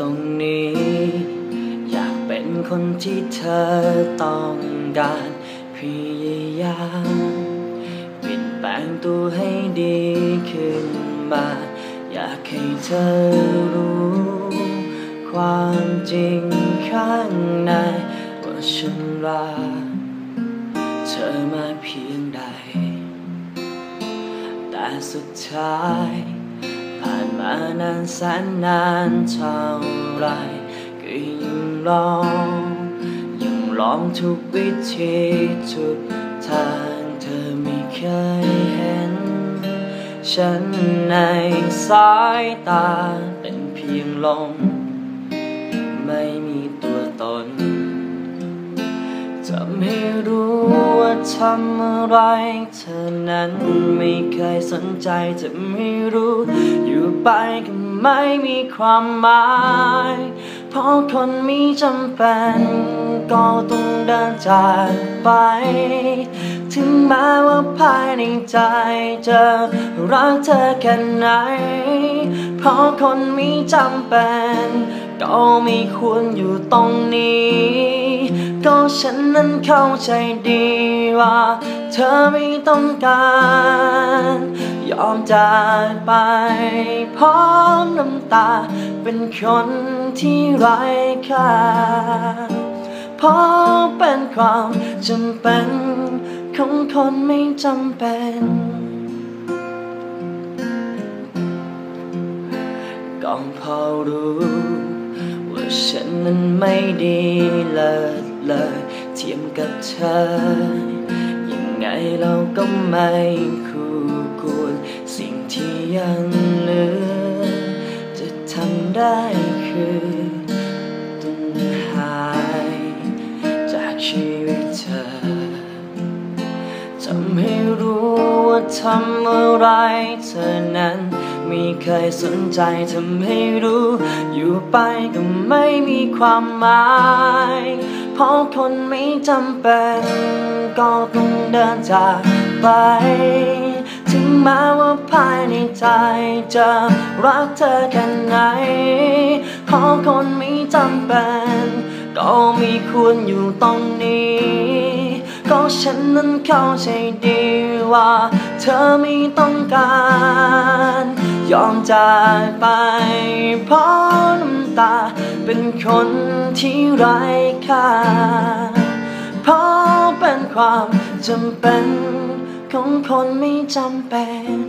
ตรงนี้ อยากเป็นคนที่เธอต้องการพยายามเปลี่ยนแปลงตัวให้ดีขึ้นมา อยากให้เธอรู้ ความจริงข้างในว่าฉันรักเธอมาเพียงใด แต่สุดท้าย ผ่านมานานแสนนานเท่าไรก็ยังลองยังลองทุกวิธีทุกทางเธอไม่เคยเห็น ฉันในสายตาเป็นเพียงลมไม่มีตัวตนทำให้รู้ ทำอะไร เธอนั้นไม่เคยสนใจจะไม่รู้ อยู่ไปก็ไม่มีความหมาย เพราะคนมีจำเป็นก็ต้องเดินจากไป ถึงแม้ว่าภายในใจจะรักเธอแค่ไหน เพราะคนมีจำเป็นก็ไม่ควรอยู่ตรงนี้ ก็ฉันนั้นเข้าใจดีว่า เธอไม่ต้องการ ยอมจากไป พร้อมน้ำตา เป็นคนที่ไร้ค่าเพราะเป็นความจำเป็นของคนไม่จำเป็นก็พอรู้ ว่าฉันนั้นไม่ดีเลิศ เลยเทียมกับเธอ ยังไงเราก็ไม่คู่ควรสิ่งที่ยังเหลือ จะทำได้คือต้องหาย จากชีวิตเธอทำให้รู้ ทำอะไรเธอนั้น ไม่เคยสนใจทำให้รู้ อยู่ไปก็ไม่มีความหมาย เพราะคนไม่จำเป็น ก็ต้องเดินจากไป ถึงแม้ว่าภายในใจจะรักเธอแค่ไหน เพราะคนไม่จำเป็น ก็ไม่ควรอยู่ตรงนี้ ก็ฉันนั้นเข้าใจดีว่าเธอไม่ต้องการ ยอมจากไปเพราะน้ำตา เป็นคนที่ไร้ค่า เพราะเป็นความจำเป็นของคนไม่จำเป็น